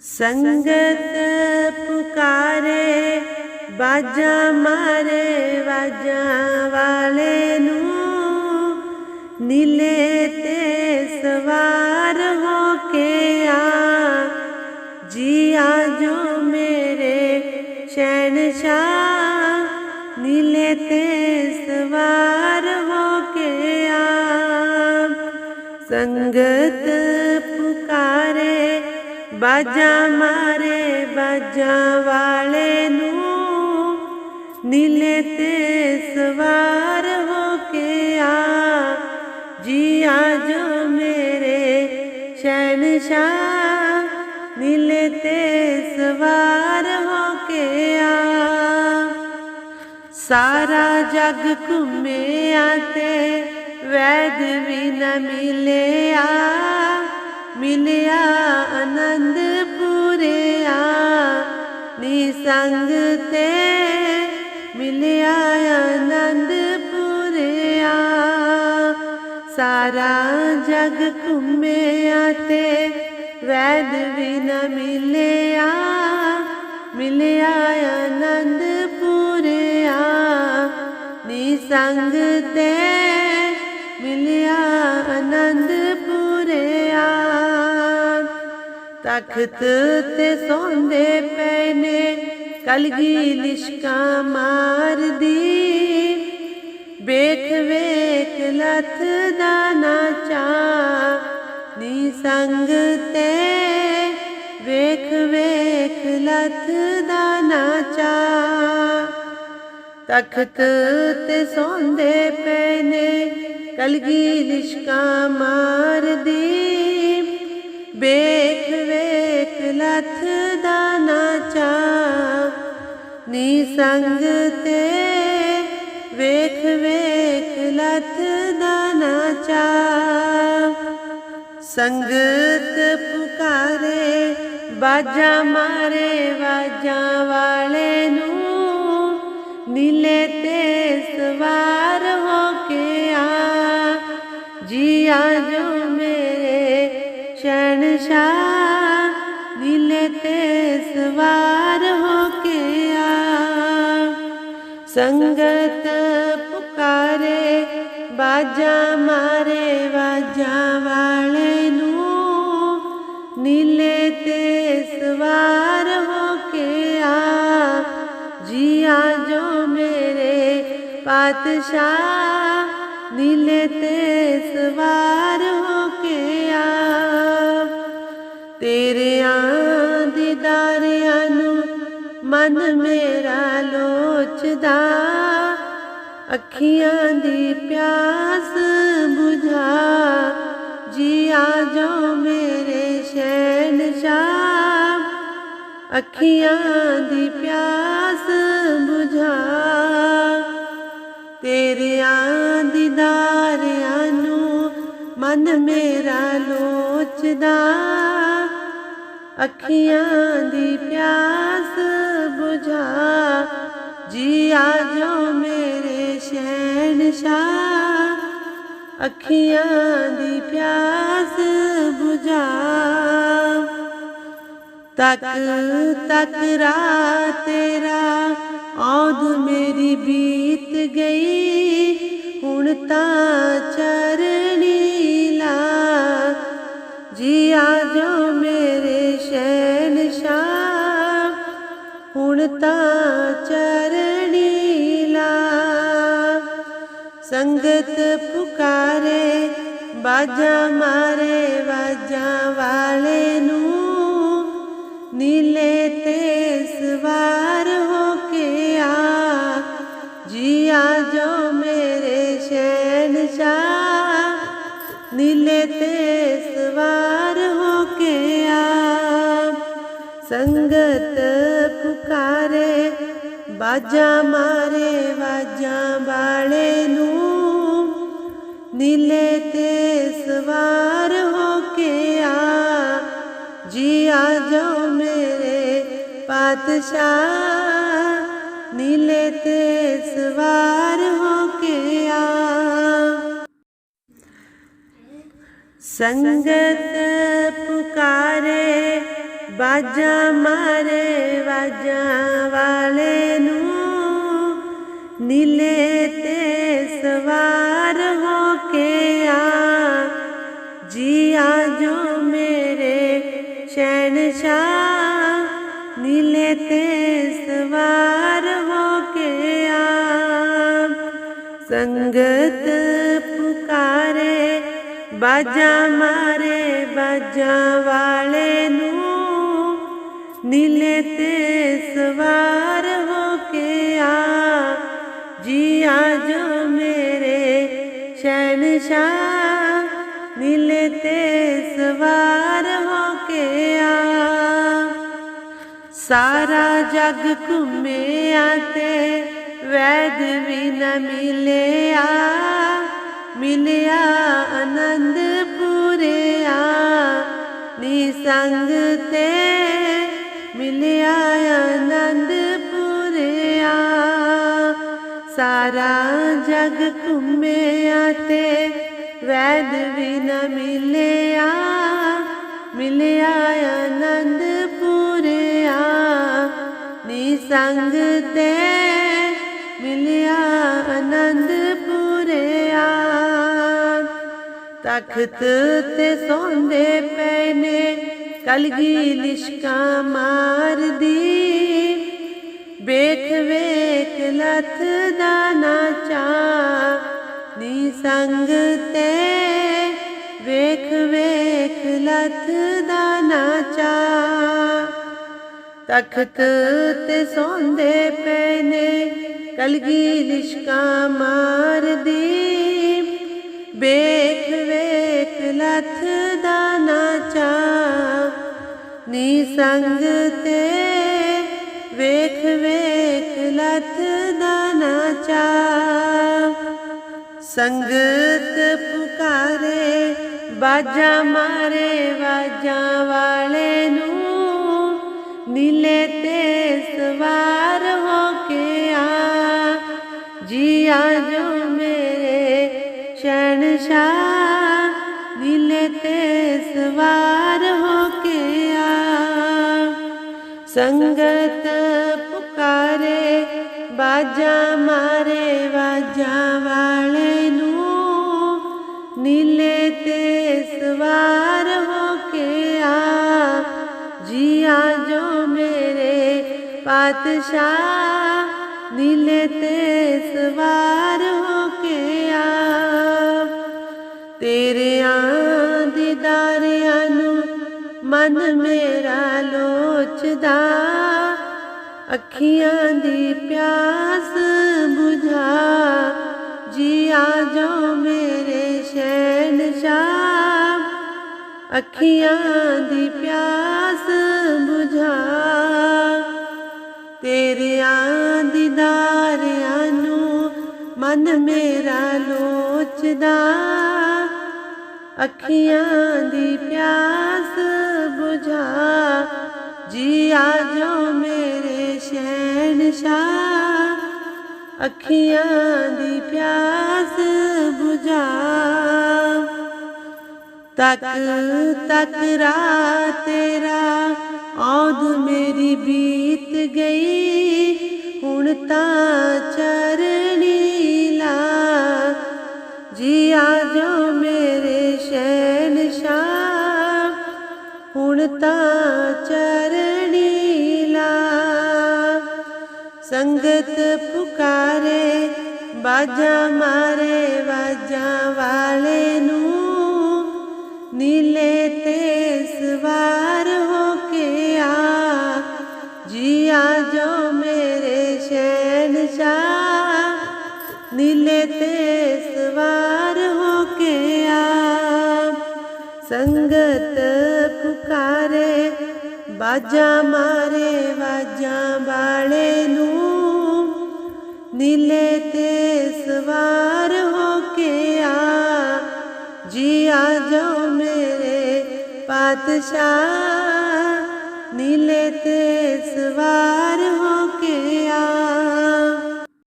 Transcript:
ਸੰਗਤ ਪੁਕਾਰੇ, ਬਾਜਾ ਮਾਰੇ ਵਾਜਾਂ ਵਾਲੇ ਨੂੰ। ਨੀਲੇ ਤੇ ਸਵਾਰ ਹੋ ਕੇ ਆ। ਜੀ ਆਜੋ ਮੇਰੇ ਸ਼ਹਿਨशाह ਨੀਲੇ ਤੇ ਸਵਾਰ ਹੋ ਕੇ ਆ। ਸੰਗਤ ਬਾਜਾ ਮਾਰੇ, ਬਾਜਾ ਵਾਲੇ ਨੂੰ ਨੀਲੇ ਤੇ ਸਵਾਰ ਹੋ ਕੇ ਆ। ਜੀ ਆ ਜੋ ਮੇਰੇ ਸ਼ਹਿਨशाह ਨੀਲੇ ਤੇ ਸਵਾਰ ਹੋ ਕੇ ਆ। ਸਾਰਾ ਜਗ ਘੁੰਮਿਆ ਤੇ ਵੈਦ ਵੀ ਨਾ ਮਿਲਿਆ। ਮਿਲਿਆ ਆਨੰਦ ਪੂਰਿਆ ਨੀ ਸੰਗ ਤੇ ਮਿਲਿਆ ਆਨੰਦ ਪੂਰਿਆ ਸਾਰਾ ਜਗ ਘੁੰਮਿਆ ਤੇ ਵੈਦ ਵੀ ਨ ਮਿਲਿਆ ਮਿਲਿਆ ਆਨੰਦ ਪੂਰਿਆ ਨੀ ਸੰਗ ਤੇ ਮਿਲਿਆ ਆਨੰਦ ਪੂਰਿਆ ਤਖਤ ਤੇ ਸੌਂਦੇ ਪਏ ਨੇ ਕਲਗੀ ਲਿਸ਼ਕਾਂ ਮਾਰਦੀ। ਵੇਖ ਵੇਖ, ਲਥ ਦਾ ਨਾਚਾ ਨੀ ਸੰਗ ਤੇ। ਵੇਖ ਵੇਖ, ਲਥ ਦਾ ਨਾਚਾ ਤਖਤ ਤੇ ਸੌਂਦੇ ਪਏ ਨੇ ਕਲਗੀ ਲਿਸ਼ਕਾਂ ਮਾਰਦੀ। ਵੇਖ ਵੇਖ ਦਾ ਨਾਚਾ ਨੀ ਸੰਗ ਤੇ ਵੇਖ ਵੇਖ, ਲਥ ਦਾ ਨਾਚਾ ਸੰਗਤ ਪੁਕਾਰੇ, ਬਾਜਾ ਮਾਰੇ, ਵਾਜਾਂ ਵਾਲੇ ਨੂੰ। ਨੀਲੇ ਤੇ ਸਵਾਰ ਹੋ ਕੇ ਆ। ਜੀ ਜੋ ਮੇਰੇ ਸ਼ਹਿਨशाह ਤੇ ਸਵਾਰ ਹੋ ਕੇ ਆ। ਸੰਗਤ ਪੁਕਾਰੇ, ਬਾਜਾ ਮਾਰੇ ਵਾਜਾਂ ਵਾਲੇ ਨੂੰ ਨੀਲੇ ਤੇ ਸਵਾਰ ਹੋ ਕੇ ਆ। ਜੀਆ ਜੋ ਮੇਰੇ ਪਾਤਸ਼ਾਹ, ਨੀਲੇ ਤੇ ਸਵਾਰ ਹੋ ਮਨ ਮੇਰਾ ਲੋਚਦਾ। ਅੱਖੀਆਂ ਦੀ ਪਿਆਸ ਬੁਝਾ। ਜੀ ਆ ਜੋ ਮੇਰੇ ਸ਼ਹਿਨशाह ਅੱਖੀਆਂ ਦੀ ਪਿਆਸ ਬੁਝਾ। ਤੇਰਿਆਂ ਦੀਦਾਰਿਆਂ ਨੂੰ ਮਨ ਮੇਰਾ ਲੋਚਦਾ। ਅੱਖੀਆਂ ਦੀ ਪਿਆਸ ਬੁਝਾ ਜੀ ਆਜੋ ਮੇਰੇ ਸ਼ਹਿਨशाह ਅੱਖੀਆਂ ਦੀ ਪਿਆਸ ਬੁਝਾ। ਤੱਕ ਤੱਕ ਰਾਤ ਤੇਰਾ ਔਦ ਮੇਰੀ ਬੀਤ ਗਈ, ਹੁਣ ਤਾਂ ਚਰਣੀ ਲਾ। ਜੀ ਹੁਣ ਤਾਂ ਚਰਣੀ ਲਾ। ਸੰਗਤ ਪੁਕਾਰੇ, ਬਾਜਾ ਮਾਰੇ ਵਾਜਾਂ ਵਾਲੇ ਨੂੰ। ਨੀਲੇ ਤੇ ਸਵਾਰ ਹੋ ਕੇ ਆ। ਜੀਆ ਜੋ ਮੇਰੇ ਸ਼ੈਨ ਸ਼ਹਿਨशाह ਨੀਲੇ ਤੇ ਸਵਾਰ ਹੋ ਕੇ ਆ। ਸੰਗਤ ਬਾਜਾ ਮਾਰੇ, ਵਾਜਾਂ ਵਾਲੇ ਨੂੰ। ਨੀਲੇ ਤੇ ਸਵਾਰ ਹੋ ਕੇ ਆ। ਜੀ ਆ ਆਜੋ ਮੇਰੇ ਪਾਤਸ਼ਾਹ। ਨੀਲੇ ਤੇ ਸਵਾਰ ਹੋ ਕੇ ਆ। ਸੰਗਤ ਪੁਕਾਰੇ ਬਾਜਾਂ ਮਾਰੇ, ਵਾਜਾਂ ਵਾਲੇ ਨੂੰ। ਨੀਲੇ ਤੇ ਸਵਾਰ ਹੋ ਕੇ ਆ। ਜੀ ਜੋ ਮੇਰੇ ਸ਼ਹਿਨशाह ਨੀਲੇ ਤੇ ਸਵਾਰ ਹੋ ਕੇ ਆ। ਸੰਗਤ ਪੁਕਾਰੇ, ਬਾਜਾ ਮਾਰੇ, ਬਾਜਾਂ ਵਾਲੇ ਨੂੰ। ਨੀਲੇ ਤੇ ਸਵਾਰ ਹੋ ਕੇ ਆ। ਜੀ ਆ ਜੋ ਮੇਰੇ ਸ਼ਹਿਨशाह ਨੀਲੇ ਤੇ ਸਵਾਰ ਹੋ ਕੇ ਆ। ਸਾਰਾ ਜਗ ਘੁੰਮਿਆ ਤੇ ਵੈਦ ਵੀ ਨ ਮਿਲਿਆ। ਮਿਲਿਆ ਆਨੰਦ ਪੂਰਿਆ। ਨੀ ਸੰਗ ਤੇ ਮਿਲਿਆ ਸਾਰਾ ਜਗ ਘੁੰਮਿਆ ਤੇ ਵੈਦ ਵੀ ਨ ਮਿਲਿਆ ਮਿਲਿਆ ਆਨੰਦਪੁਰਿਆ ਨੀ ਸੰਗ ਤੇ ਮਿਲਿਆ ਆਨੰਦ ਪੂਰਿਆ। ਤਖਤ ਤੇ ਸੌਂਦੇ ਪਏ ਨੇ, ਕਲਗੀ ਲਿਸ਼ਕਾਂ ਮਾਰਦੀ। ਵੇਖ ਵੇਖ ਲਥ ਦਾ ਨਾਚਾ ਨੀ ਸੰਗ ਤੇ ਵੇਖ ਵੇਖ ਲੱਥ ਦਾ ਨਾਚਾ ਤਖਤ ਤੇ ਸੌਂਦੇ ਪਏ ਨੇ, ਕਲਗੀ ਲਿਸ਼ਕਾਂ ਮਾਰਦੀ। ਵੇਖ ਵੇਖ ਲੱਥ ਦਾ ਨਾਚਾ ਨੀ ਸੰਗ ਤੇ ਵੇਖ ਵੇਖ ਲੱਥ ਸੰਗਤ ਪੁਕਾਰੇ, ਬਾਜਾ ਮਾਰੇ, ਵਾਜਾਂ ਵਾਲੇ ਨੂੰ। ਨੀਲੇ ਤੇ ਸਵਾਰ ਹੋ ਕੇ ਆ। ਜੀਆ ਜੋ ਮੇਰੇ ਸ਼ਹਿਨशाह ਨੀਲੇ ਤੇ ਸਵਾਰ ਹੋ ਕੇ ਆ। ਸੰਗਤ ਪੁਕਾਰੇ, ਬਾਜਾ ਮਾਰੇ, ਵਾਜਾਂ ਵਾਲੇ ਪਾਤਸ਼ਾਹ ਨੀਲੇ ਤੇ ਸਵਾਰ ਹੋ ਕੇ ਆ ਤੇਰਿਆਂ ਦੀਦਾਰਿਆਂ ਨੂੰ ਮਨ ਮੇਰਾ ਲੋਚਦਾ ਅੱਖੀਆਂ ਦੀ ਪਿਆਸ ਬੁਝਾ ਜੀ ਆ ਜੋ ਮੇਰੇ ਸ਼ੈਨ ਸ਼ਹਿਨशाह ਅੱਖੀਆਂ ਦੀ ਪਿਆਸ ਬੁਝਾ ਤੇਰਿਆਂ ਦੀਦਾਰਿਆਂ ਨੂੰ ਮਨ ਮੇਰਾ ਲੋਚਦਾ। ਅੱਖੀਆਂ ਦੀ ਪਿਆਸ ਬੁਝਾ ਜੀ ਆ ਜੋ ਮੇਰੇ ਸ਼ਹਿਨशाह ਅੱਖੀਆਂ ਦੀ ਪਿਆਸ ਬੁਝਾ। ਤੱਕ ਤੱਕ ਰਾਤ ਤੇਰਾ ਔਦ ਮੇਰੀ ਬੀਤ ਗਈ, ਹੁਣ ਤਾਂ ਚਰਣੀ ਲਾ ਜੀ ਆ ਜੋ ਮੇਰੇ ਸ਼ਹਿਨशाह ਹੁਣ ਤਾਂ ਚਰਣੀ ਲਾ ਸੰਗਤ ਪੁਕਾਰੇ, ਬਾਜਾ ਮਾਰੇ ਵਾਜਾਂ ਵਾਲੇ ਨੂੰ, ਨੀਲੇ ਬਾਜਾ ਮਾਰੇ, ਵਾਜਾਂ ਵਾਲੇ ਨੂੰ। ਨੀਲੇ ਤੇ ਸਵਾਰ ਹੋ ਕੇ ਆ। ਜੀ ਆ ਜਾਓ ਮੇਰੇ ਪਾਤਸ਼ਾਹ। ਨੀਲੇ ਤੇ ਸਵਾਰ ਹੋ